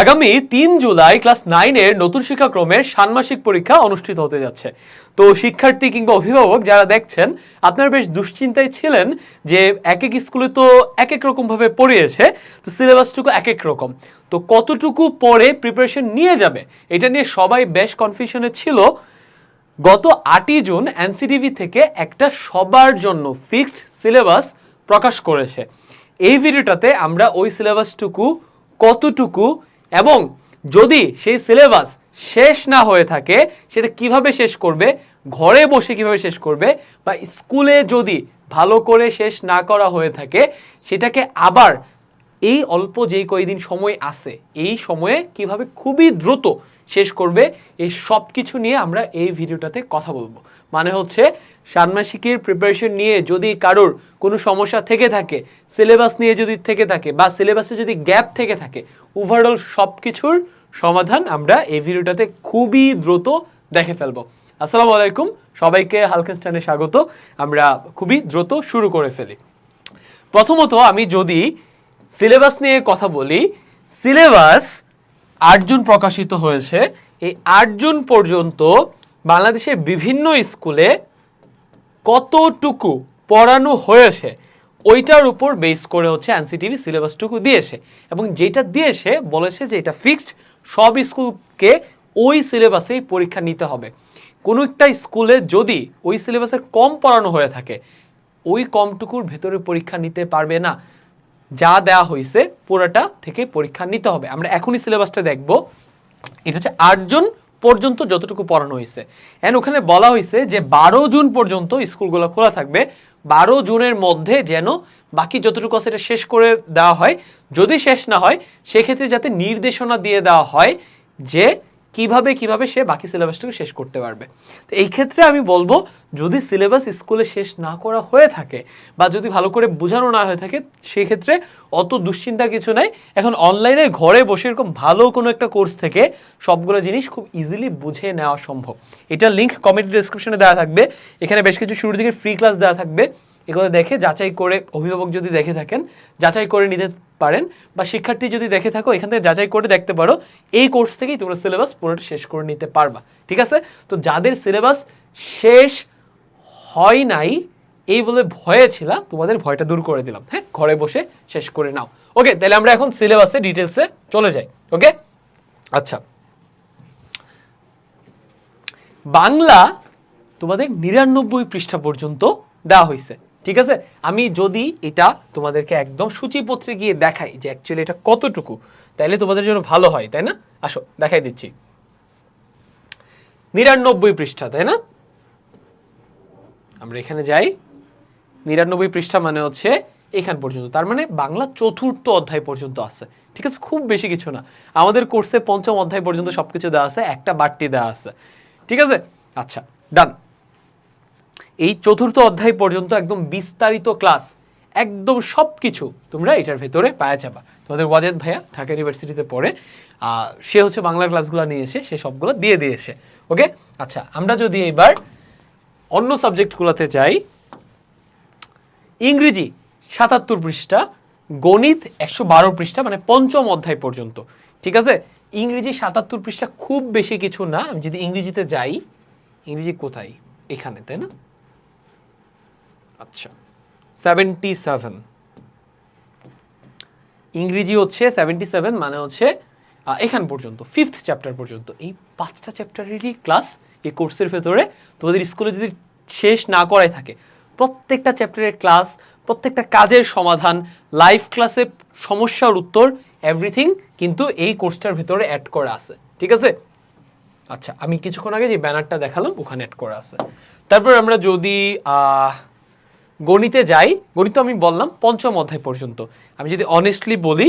আগামী তিন জুলাই ক্লাস নাইনের নতুন শিক্ষাক্রমের ষান্মাসিক পরীক্ষা অনুষ্ঠিত হতে যাচ্ছে। তো শিক্ষার্থী কিংবা অভিভাবক যারা দেখছেন, আপনারা বেশ দুশ্চিন্তায় ছিলেন যে এক এক স্কুলে তো এক এক রকমভাবে পড়িয়েছে, তো সিলেবাসটুকু এক এক রকম। তো কতটুকু পরে প্রিপারেশন নিয়ে যাবে, এটা নিয়ে সবাই বেশ কনফিউশনে ছিল। গত আটই জুন এনসিটিভি থেকে একটা সবার জন্য ফিক্সড সিলেবাস প্রকাশ করেছে। এই ভিডিওটাতে আমরা ওই সিলেবাসটুকু কতটুকু এবং যদি সেই সিলেবাস শেষ না হয়ে থাকে, সেটা কীভাবে শেষ করবে? ঘরে বসে কীভাবে শেষ করবে? বা স্কুলে যদি ভালো করে শেষ না করা হয়ে থাকে, সেটাকে আবার এই অল্প যেই কয়দিন সময় আছে, এই সময়ে কীভাবে খুবই দ্রুত শেষ করবে, এই সব কিছু নিয়ে আমরা এই ভিডিওটাতে কথা বলব। মানে হচ্ছে ষান্মাসিকের প্রিপারেশন নিয়ে যদি কারোর কোনো সমস্যা থেকে থাকে সিলেবাস নিয়ে যদি থেকে থাকে বা সিলেবাসে যদি গ্যাপ থেকে থাকে ওভারঅল সব কিছুর সমাধান আমরা এই ভিডিওটাতে খুবই দ্রুত দেখে ফেলব। আসসালামু আলাইকুম, সবাইকে হালকেনস্টানে স্বাগত। আমরা খুবই দ্রুত শুরু করে ফেলি। প্রথমত আমি যদি সিলেবাস নিয়ে কথা বলি সিলেবাস আট জুন প্রকাশিত হয়েছে। এই আট জুন পর্যন্ত বাংলাদেশের বিভিন্ন স্কুলে কতটুকু পড়ানো হয়েছে, ওইটার উপর বেস করে হচ্ছে এনসিটিভি সিলেবাসটুকু দিয়েছে। এবং যেটা দিয়েছে, বলেছে যে এটা ফিক্সড সব স্কুলকে ওই সিলেবাসেই পরীক্ষা নিতে হবে। কোনো একটা স্কুলে যদি ওই সিলেবাসের কম পড়ানো হয়ে থাকে, ওই কমটুকুর ভেতরে পরীক্ষা নিতে পারবে না। যা দেওয়া হয়েছে, পুরোটা থেকে পরীক্ষা নিতে হবে। আমরা এখনই সিলেবাসটা দেখব। এটা হচ্ছে আটজন পর্যন্ত যতটুকু পড়ানো হয়েছে। এন ওখানে বলা হয়েছে যে বারো জুন পর্যন্ত স্কুলগুলো খোলা থাকবে। বারো জুনের মধ্যে যেন বাকি যতটুকু আছে এটা শেষ করে দেওয়া হয়। যদি শেষ না হয়, সেক্ষেত্রে যাতে নির্দেশনা দিয়ে দেওয়া হয় যে কীভাবে কীভাবে সে বাকি সিলেবাসটাকে শেষ করতে পারবে। তো এই ক্ষেত্রে আমি বলব, যদি সিলেবাস স্কুলে শেষ না করা হয়ে থাকে বা যদি ভালো করে বোঝানো না হয়ে থাকে, সেই ক্ষেত্রে অত দুশ্চিন্তার কিছু নাই। এখন অনলাইনে ঘরে বসে এরকম ভালো কোনো একটা কোর্স থেকে সবগুলো জিনিস খুব ইজিলি বুঝে নেওয়া সম্ভব। এটা লিঙ্ক কমেন্ট ডিসক্রিপশনে দেওয়া থাকবে। এখানে বেশ কিছু শুরুর দিকে ফ্রি ক্লাস দেওয়া থাকবে। এগুলো দেখে যাচাই করে অভিভাবক যদি দেখে থাকেন, যাচাই করে নিতে পারেন বা শিক্ষার্থী যদি দেখে থাকো, এখান থেকে যাচাই করে দেখতে পারো, এই কোর্স থেকেই তোমরা সিলেবাস পুরোটা শেষ করে নিতে পারবা, ঠিক আছে? তো যাদের সিলেবাস শেষ হয় নাই, এই বলে ভয়ে ছিল, তোমাদের ভয়টা দূর করে দিলাম হ্যাঁ? ঘরে বসে শেষ করে নাও। ওকে, তাহলে আমরা এখন সিলেবাসে ডিটেলসে চলে যাই, ওকে? আচ্ছা। বাংলা তোমাদের নিরানব্বই পৃষ্ঠা পর্যন্ত দেওয়া হয়েছে ঠিক আছে? আমি যদি এটা তোমাদেরকে একদম সূচিপত্রে গিয়ে দেখাই যে অ্যাকচুয়ালি এটা কতটুকু তাহলে তোমাদের জন্য ভালো হয়, তাই না? আসো, দেখাই দিচ্ছি। নিরানব্বই পৃষ্ঠা, তাই না? আমরা এখানে যাই। নিরানব্বই পৃষ্ঠা মানে হচ্ছে এখান পর্যন্ত, তার মানে বাংলা চতুর্থ অধ্যায় পর্যন্ত আছে। ঠিক আছে? খুব বেশি কিছু না। আমাদের কোর্সে পঞ্চম অধ্যায় পর্যন্ত সবকিছু দেওয়া আছে, একটা বাড়তি দেওয়া আছে। ঠিক আছে? আচ্ছা ডান এই চতুর্থ অধ্যায় পর্যন্ত একদম বিস্তারিত ক্লাস, একদম সব কিছু তোমরা এটার ভেতরে পাওয়া যাবা। তোমাদের ওয়াজেদ ভাইয়া ঢাকা ইউনিভার্সিটিতে পড়ে সে হচ্ছে বাংলার ক্লাসগুলো নিয়ে এসে সে সবগুলো দিয়ে দিয়েছে, ওকে? আচ্ছা আমরা যদি এবার অন্য সাবজেক্টগুলোতে যাই। ইংরেজি সাতাত্তর পৃষ্ঠা, গণিত একশো বারো পৃষ্ঠা মানে পঞ্চম অধ্যায় পর্যন্ত, ঠিক আছে? ইংরেজি সাতাত্তর পৃষ্ঠা খুব বেশি কিছু না, আমি যদি ইংরেজিতে যাই, ইংরেজি কোথায়? এখানে, তাই না? আচ্ছা। সেভেন্টি সেভেন ইংরেজি হচ্ছে সেভেন্টি সেভেন মানে হচ্ছে এখান পর্যন্ত ফিফথ চ্যাপ্টার পর্যন্ত। এই পাঁচটা চ্যাপ্টারেরই ক্লাস এই কোর্সের ভেতরে তোমাদের স্কুলে যদি শেষ না করাই থাকে, প্রত্যেকটা চ্যাপ্টারের ক্লাস প্রত্যেকটা কাজের সমাধান লাইভ ক্লাসে সমস্যার উত্তর এভরিথিং কিন্তু এই কোর্সটার ভেতরে অ্যাড করা আছে। ঠিক আছে? আচ্ছা আমি কিছুক্ষণ আগে যে ব্যানারটা দেখালাম, ওখানে অ্যাড করা আছে। তারপর আমরা যদি গণিতে যাই, গণিত আমি বললাম পঞ্চম অধ্যায় পর্যন্ত। আমি যদি অনেস্টলি বলি,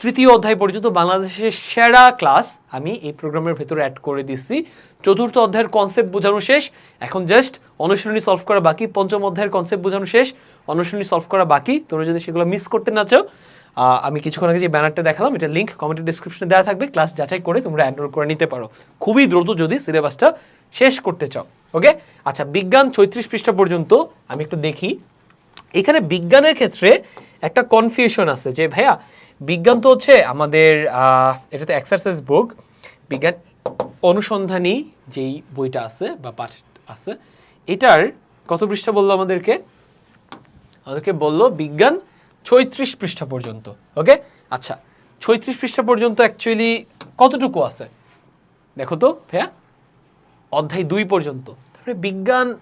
তৃতীয় অধ্যায় পর্যন্ত বাংলাদেশের সেরা ক্লাস আমি এই প্রোগ্রামের ভেতরে অ্যাড করে দিচ্ছি চতুর্থ অধ্যায়ের কনসেপ্ট বোঝানো শেষ। এখন জাস্ট অনুশীলনী সলভ করা বাকি। পঞ্চম অধ্যায়ের কনসেপ্ট বোঝানো শেষ। অনুশীলনী সলভ করা বাকি। তোমরা যদি সেগুলো মিস করতে না চাও আমি কিছুক্ষণ আগে যে ব্যানারটা দেখালাম, এটা লিঙ্ক কমেন্টের ডিসক্রিপশনে দেওয়া থাকবে। ক্লাস যাচাই করে তোমরা এনরোল করে নিতে পারো। খুবই দ্রুত যদি সিলেবাসটা শেষ করতে চাও ওকে আচ্ছা বিজ্ঞান ছয়ত্রিশ পৃষ্ঠা পর্যন্ত আমি একটু দেখি। এখানে বিজ্ঞানের ক্ষেত্রে একটা কনফিউশন আছে যে, ভাইয়া, বিজ্ঞান তো হচ্ছে আমাদের এটা তো এক্সারসাইজ বুক বিজ্ঞান অনুসন্ধানী যেই বইটা আছে বা পাঠ আছে, এটার কত পৃষ্ঠা বলল আমাদেরকে? আমাদেরকে বলল বিজ্ঞান ছয়ত্রিশ পৃষ্ঠা পর্যন্ত ওকে আচ্ছা ছয়ত্রিশ পৃষ্ঠা পর্যন্ত অ্যাকচুয়ালি কতটুকু আছে? দেখো তো, ভাইয়া। অধ্যায় দুই পর্যন্ত। তারপরে বিজ্ঞান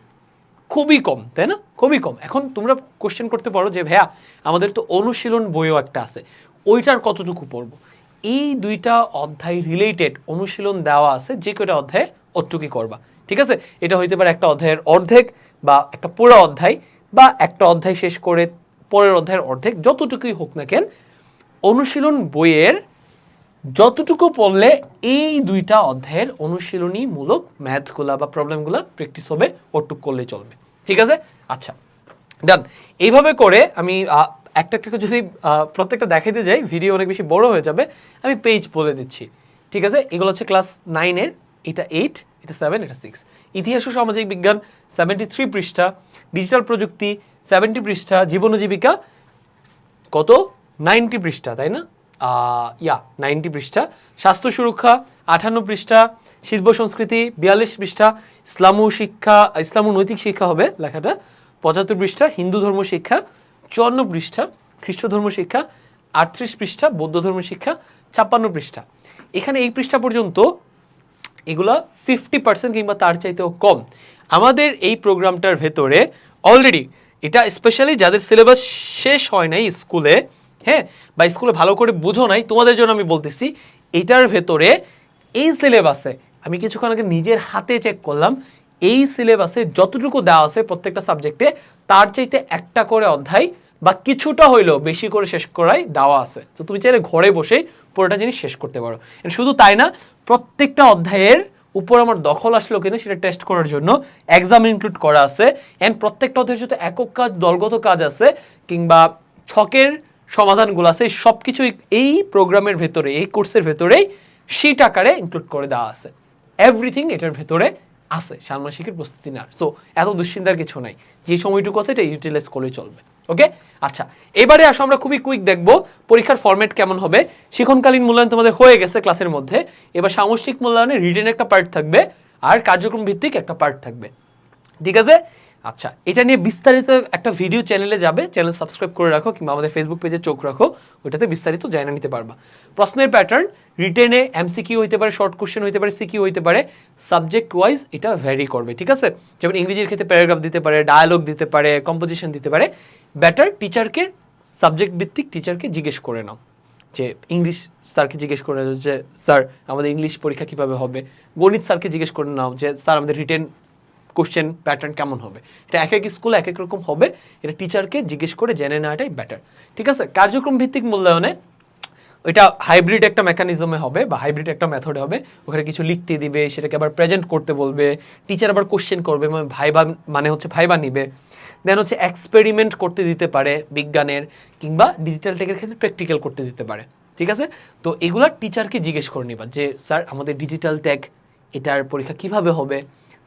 খুবই কম, তাই না? খুবই কম। এখন তোমরা কোশ্চেন করতে পারো যে, ভাইয়া, আমাদের তো অনুশীলন বইও একটা আছে। ওইটার কতটুকু পড়ব? এই দুইটা অধ্যায় রিলেটেড অনুশীলন দেওয়া আছে, যে কয়টা অধ্যায়ে অটুকি করবা। ঠিক আছে? এটা হইতে পারে একটা অধ্যায়ের অর্ধেক বা একটা পুরো অধ্যায় বা একটা অধ্যায় শেষ করে পরের অধ্যায়ের অর্ধেক, যতটুকুই হোক না কেন, অনুশীলন বইয়ের যতটুকু পড়লে এই দুইটা অধ্যায়ের অনুশীলনীমূলক ম্যাথগুলা বা প্রবলেমগুলা প্র্যাকটিস হবে, ওটুক করলে চলবে। ঠিক আছে? আচ্ছা। ডান এইভাবে করে আমি একটা একটা যদি প্রত্যেকটা দেখাইতে যাই ভিডিও অনেক বেশি বড় হয়ে যাবে, আমি পেজ বলে দিচ্ছি। ঠিক আছে? এগুলো হচ্ছে ক্লাস নাইনের এটা এইট এটা সেভেন এটা সিক্স ইতিহাস ও সামাজিক বিজ্ঞান সেভেন্টি থ্রি পৃষ্ঠা। ডিজিটাল প্রযুক্তি সেভেন্টি পৃষ্ঠা। জীবন জীবিকা, কত? নাইনটি পৃষ্ঠা, তাই না? ইয়া, নাইনটি পৃষ্ঠা। স্বাস্থ্য সুরক্ষা, আঠান্ন পৃষ্ঠা। শিল্প সংস্কৃতি, বিয়াল্লিশ পৃষ্ঠা। ইসলামু শিক্ষা, ইসলামু নৈতিক শিক্ষা হবে লেখাটা। পঁচাত্তর পৃষ্ঠা, হিন্দু ধর্ম শিক্ষা। চুয়ান্ন পৃষ্ঠা, খ্রিস্ট ধর্ম শিক্ষা। আটত্রিশ পৃষ্ঠা, বৌদ্ধ ধর্ম শিক্ষা। ছাপ্পান্ন পৃষ্ঠা। এখানে এই পৃষ্ঠা পর্যন্ত এগুলা ফিফটি পার্সেন্ট কিংবা তার চাইতেও কম। আমাদের এই প্রোগ্রামটার ভেতরে অলরেডি এটা স্পেশালি যাদের সিলেবাস শেষ হয় নাই স্কুলে হ্যাঁ বা স্কুলে ভালো করে বুঝো নাই, তোমাদের জন্য আমি বলতেছি, এটার ভেতরে এই সিলেবাসে আমি কিছুক্ষণ আগে নিজের হাতে চেক করলাম, এই সিলেবাসে যতটুকু দেওয়া আছে প্রত্যেকটা সাবজেক্টে তার চাইতে একটা করে অধ্যায় বা কিছুটা হইলেও বেশি করে শেষ করাই দেওয়া আছে। তো তুমি চাইলে ঘরে বসেই পুরোটা জিনিস শেষ করতে পারো। শুধু তাই না, প্রত্যেকটা অধ্যায়ের উপর আমার দখল আসলো কিনা সেটা টেস্ট করার জন্য এক্সাম ইনক্লুড করা আছে। অ্যান্ড প্রত্যেকটা অধ্যায়ের যত একক কাজ, দলগত কাজ আছে, কিংবা ছকের সমাধানগুলো আছে সব কিছুই এই প্রোগ্রামের ভেতরে, এই কোর্সের ভেতরেই শিট আকারে ইনক্লুড করে দেওয়া আছে। এভরিথিং এটার ভেতরে আছে ষান্মাসিকের প্রস্তুতি নেওয়ার। সো এত দুশ্চিন্তার কিছু নাই। যে সময়টুকু আছে, এটা ইউটিলাইজ করে চলবে। ওকে আচ্ছা এবারে আসো, আমরা খুবই কুইক দেখব পরীক্ষার ফরম্যাট কেমন হবে। শিক্ষণকালীন মূল্যায়ন তোমাদের হয়ে গেছে ক্লাসের মধ্যে। এবার সামষ্টিক মূল্যায়নে রিটেন একটা পার্ট থাকবে, আর কার্যক্রম ভিত্তিক একটা পার্ট থাকবে। ঠিক আছে? আচ্ছা এটা নিয়ে বিস্তারিত একটা ভিডিও চ্যানেলে যাবে চ্যানেল সাবস্ক্রাইব করে রাখো কিংবা আমাদের ফেসবুক পেজে চোখ রাখো, ওইটাতে বিস্তারিত জানা নিতে পারবা। প্রশ্নের প্যাটার্ন রিটেনে এমসিকিউ হইতে পারে শর্ট কোশ্চেন হইতে পারে সিকিউ হইতে পারে সাবজেক্ট ওয়াইজ এটা ভ্যারি করবে, ঠিক আছে? যেমন ইংরেজির ক্ষেত্রে প্যারাগ্রাফ দিতে পারে ডায়ালগ দিতে পারে কম্পোজিশন দিতে পারে ব্যাটার টিচারকে সাবজেক্ট ভিত্তিক টিচারকে জিজ্ঞেস করে নাও। যে ইংলিশ স্যারকে জিজ্ঞেস করে নাও যে, স্যার, আমাদের ইংলিশ পরীক্ষা কীভাবে হবে? গণিত স্যারকে জিজ্ঞেস করে নাও যে, স্যার, আমাদের রিটেন কোশ্চেন প্যাটার্ন কেমন হবে? এটা এক এক স্কুলে এক এক রকম হবে। এটা টিচারকে জিজ্ঞেস করে জেনে নেওয়াটাই বেটার ঠিক আছে? কার্যক্রম ভিত্তিক মূল্যায়নে এটা হাইব্রিড একটা মেকানিজমে হবে বা হাইব্রিড একটা মেথডে হবে। ওখানে কিছু লিখতে দিবে, সেটাকে আবার প্রেজেন্ট করতে বলবে। টিচার আবার কোশ্চেন করবে মানে ভাইবা মানে হচ্ছে ভাইবা নিবে। দেন হচ্ছে এক্সপেরিমেন্ট করতে দিতে পারে বিজ্ঞানের, কিংবা ডিজিটাল টেকের ক্ষেত্রে প্র্যাকটিক্যাল করতে দিতে পারে। ঠিক আছে? তো এগুলা টিচারকে জিজ্ঞেস করে নিবা যে, স্যার, আমাদের ডিজিটাল টেক এটার পরীক্ষা কীভাবে হবে?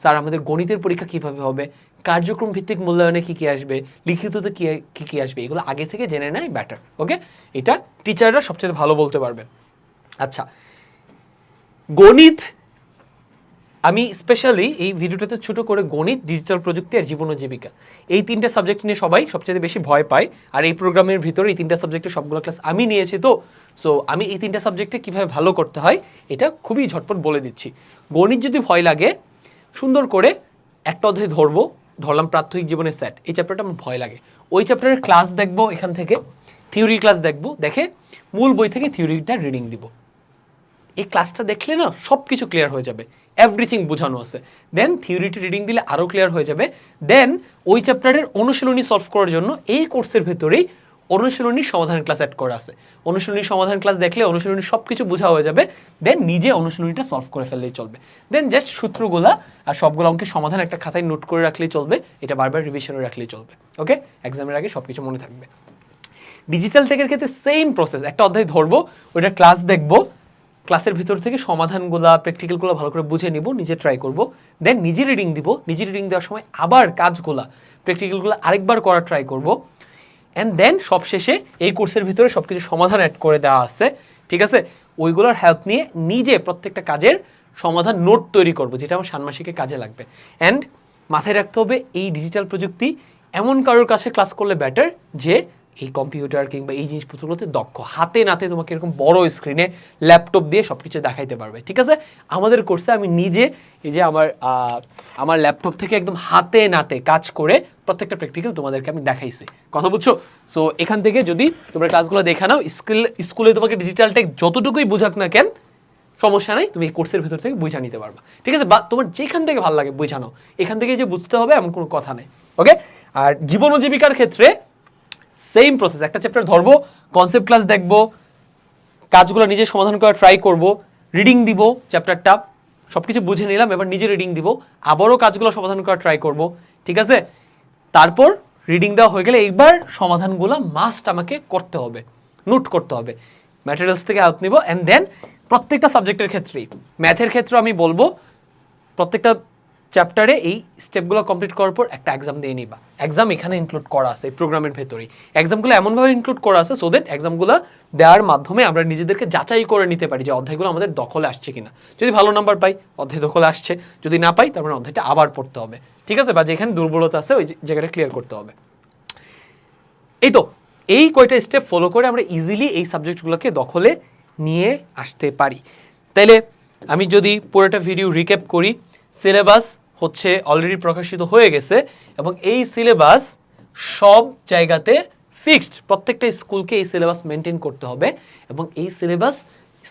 স্যার, আমাদের গণিতের পরীক্ষা কীভাবে হবে? কার্যক্রম ভিত্তিক মূল্যায়নে কী কী আসবে? লিখিততে কী কী কী আসবে? এগুলো আগে থেকে জেনে নেয় ব্যাটার ওকে এটা টিচাররা সবচেয়ে ভালো বলতে পারবেন। আচ্ছা গণিত, আমি স্পেশালি এই ভিডিওটাতে ছোট করে গণিত ডিজিটাল প্রযুক্তি আর জীবন ও জীবিকা এই তিনটা সাবজেক্ট নিয়ে সবাই সবচেয়ে বেশি ভয় পায়। আর এই প্রোগ্রামের ভিতরে এই তিনটা সাবজেক্টের সবগুলো ক্লাস আমি নিয়েছি তো। সো আমি এই তিনটা সাবজেক্টে কীভাবে ভালো করতে হয়, এটা খুবই ঝটপট বলে দিচ্ছি। গণিত যদি ভয় লাগে সুন্দর করে একটা অধ্যায় ধরবো, ধরলাম প্রাথমিক জীবনের স্যাট এই চ্যাপ্টারটা আমার ভয় লাগে। ওই চ্যাপ্টারের ক্লাস দেখব, এখান থেকে থিওরি ক্লাস দেখব, দেখে মূল বই থেকে থিওরিটা রিডিং দিব। এই ক্লাসটা দেখলে না সব কিছু ক্লিয়ার হয়ে যাবে। এভরিথিং বোঝানো আছে। দেন থিওরিটি রিডিং দিলে আরও ক্লিয়ার হয়ে যাবে। দেন ওই চ্যাপ্টারের অনুশীলনী সলভ করার জন্য এই কোর্সের ভেতরেই অনুশীলনী সমাধান ক্লাস অ্যাড করা আছে। অনুশীলনী সমাধান ক্লাস দেখলে অনুশীলনী সব কিছু বোঝা হয়ে যাবে দেন নিজে অনুশীলনীটা সলভ করে ফেললেই চলবে। দেন জাস্ট সূত্রগুলা আর সবগুলো অঙ্কের সমাধান একটা খাতায় নোট করে রাখলেই চলবে, এটা বারবার রিভিশনে রাখলেই চলবে। ওকে এক্সামের আগে সব কিছু মনে থাকবে। ডিজিটাল টেকের ক্ষেত্রে সেম প্রসেস একটা অধ্যায় ধরবো, ওইটা ক্লাস দেখব ক্লাসের ভিতর থেকে সমাধানগুলা প্র্যাকটিক্যালগুলো ভালো করে বুঝে নিব, নিজে ট্রাই করব দেন নিজে রিডিং দিব, নিজে রিডিং দেওয়ার সময় আবার কাজগুলা প্র্যাকটিক্যালগুলো আরেকবার করার ট্রাই করব অ্যান্ড দেন সবশেষে এই কোর্সের ভিতরে সব কিছু সমাধান অ্যাড করে দেওয়া আছে। ঠিক আছে? ওইগুলোর হেল্প নিয়ে নিজে প্রত্যেকটা কাজের সমাধান নোট তৈরি করব, যেটা আমার ষান্মাসিকে কাজে লাগবে। অ্যান্ড মাথায় রাখতে হবে, এই ডিজিটাল প্রযুক্তি এমন কারোর কাছে ক্লাস করলে বেটার যে এই কম্পিউটার কিংবা এই জিনিসপত্রগুলোতে দক্ষ। হাতে নাতে তোমাকে এরকম বড় স্ক্রিনে ল্যাপটপ দিয়ে সব কিছু দেখাইতে পারবে, ঠিক আছে? আমাদের কোর্সে আমি নিজে এই যে আমার আমার ল্যাপটপ থেকে একদম হাতে নাতে কাজ করে প্রত্যেকটা প্র্যাকটিক্যাল তোমাদেরকে আমি দেখাইছি। কথা বুঝছ? সো এখান থেকে যদি তোমরা ক্লাসগুলো দেখে নাও স্কুল স্কুলে তোমাকে ডিজিটাল টেক যতটুকুই বুঝাক না কেন, সমস্যা নাই, তুমি এই কোর্সের ভিতর থেকে বুঝা নিতে পারবা। ঠিক আছে? বা তোমার যেখান থেকে ভালো লাগে বুঝানো এখান থেকে যে বুঝতে হবে এমন কোনো কথা নেই ওকে আর জীবন জীবিকার ক্ষেত্রে সেম প্রসেস একটা চ্যাপ্টার ধরবো কনসেপ্ট ক্লাস দেখব, কাজগুলো নিজে সমাধান করার ট্রাই করব রিডিং দিব চ্যাপ্টারটা সব কিছু বুঝে নিলাম, এবার নিজে রিডিং দিব, আবারও কাজগুলো সমাধান করার ট্রাই করব, ঠিক আছে? তারপর রিডিং দেওয়া হয়ে গেলে এইবার সমাধানগুলো মাস্ট আমাকে করতে হবে নোট করতে হবে। ম্যাটেরিয়ালস থেকে হেল্প নিব অ্যান্ড দেন প্রত্যেকটা সাবজেক্টের ক্ষেত্রেই ম্যাথের ক্ষেত্রে আমি বলব, প্রত্যেকটা চ্যাপ্টারে এই স্টেপগুলো কমপ্লিট করার পর একটা এক্সাম দিয়ে নিবা। এক্সাম এখানে ইনক্লুড করা আছে, এই প্রোগ্রামের ভেতরেই। এক্সামগুলো এমনভাবে ইনক্লুড করা আছে সো দ্যাট এক্সামগুলো দেওয়ার মাধ্যমে আমরা নিজেদেরকে যাচাই করে নিতে পারি যে অধ্যায়গুলো আমাদের দখলে আসছে কিনা। যদি ভালো নাম্বার পাই, অধ্যায় দখলে আসছে। যদি না পাই তারপরে অধ্যায়টা আবার পড়তে হবে। ঠিক আছে? বা যেখানে দুর্বলতা আছে, ওই জায়গাটা ক্লিয়ার করতে হবে। এই তো, এই কয়টা স্টেপ ফলো করে আমরা ইজিলি এই সাবজেক্টগুলোকে দখলে নিয়ে আসতে পারি। তাইলে আমি যদি পুরোটা ভিডিও রিক্যাপ করি সিলেবাস হচ্ছে অলরেডি প্রকাশিত হয়ে গেছে এবং এই সিলেবাস সব জায়গাতে ফিক্সড প্রত্যেকটা স্কুলকে এই সিলেবাস মেনটেন করতে হবে এবং এই সিলেবাস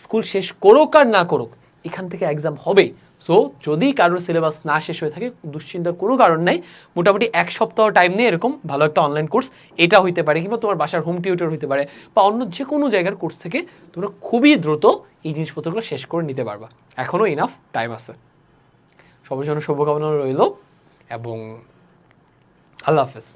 স্কুল শেষ করুক আর না করুক, এখান থেকে এক্সাম হবে সো যদি কারোর সিলেবাস না শেষ হয়ে থাকে, দুশ্চিন্তার কোনো কারণ নাই। মোটামুটি এক সপ্তাহ টাইম নিয়ে এরকম ভালো একটা অনলাইন কোর্স এটা হইতে পারে, কিংবা তোমার বাসার হোম টিউটর হইতে পারে, বা অন্য যে কোনো জায়গার কোর্স থেকে তোমরা খুবই দ্রুত এই জিনিসপত্রগুলো শেষ করে নিতে পারবা। এখনও ইনাফ টাইম আছে। সবার জন্য শুভকামনা রইল এবং আল্লাহ হাফেজ।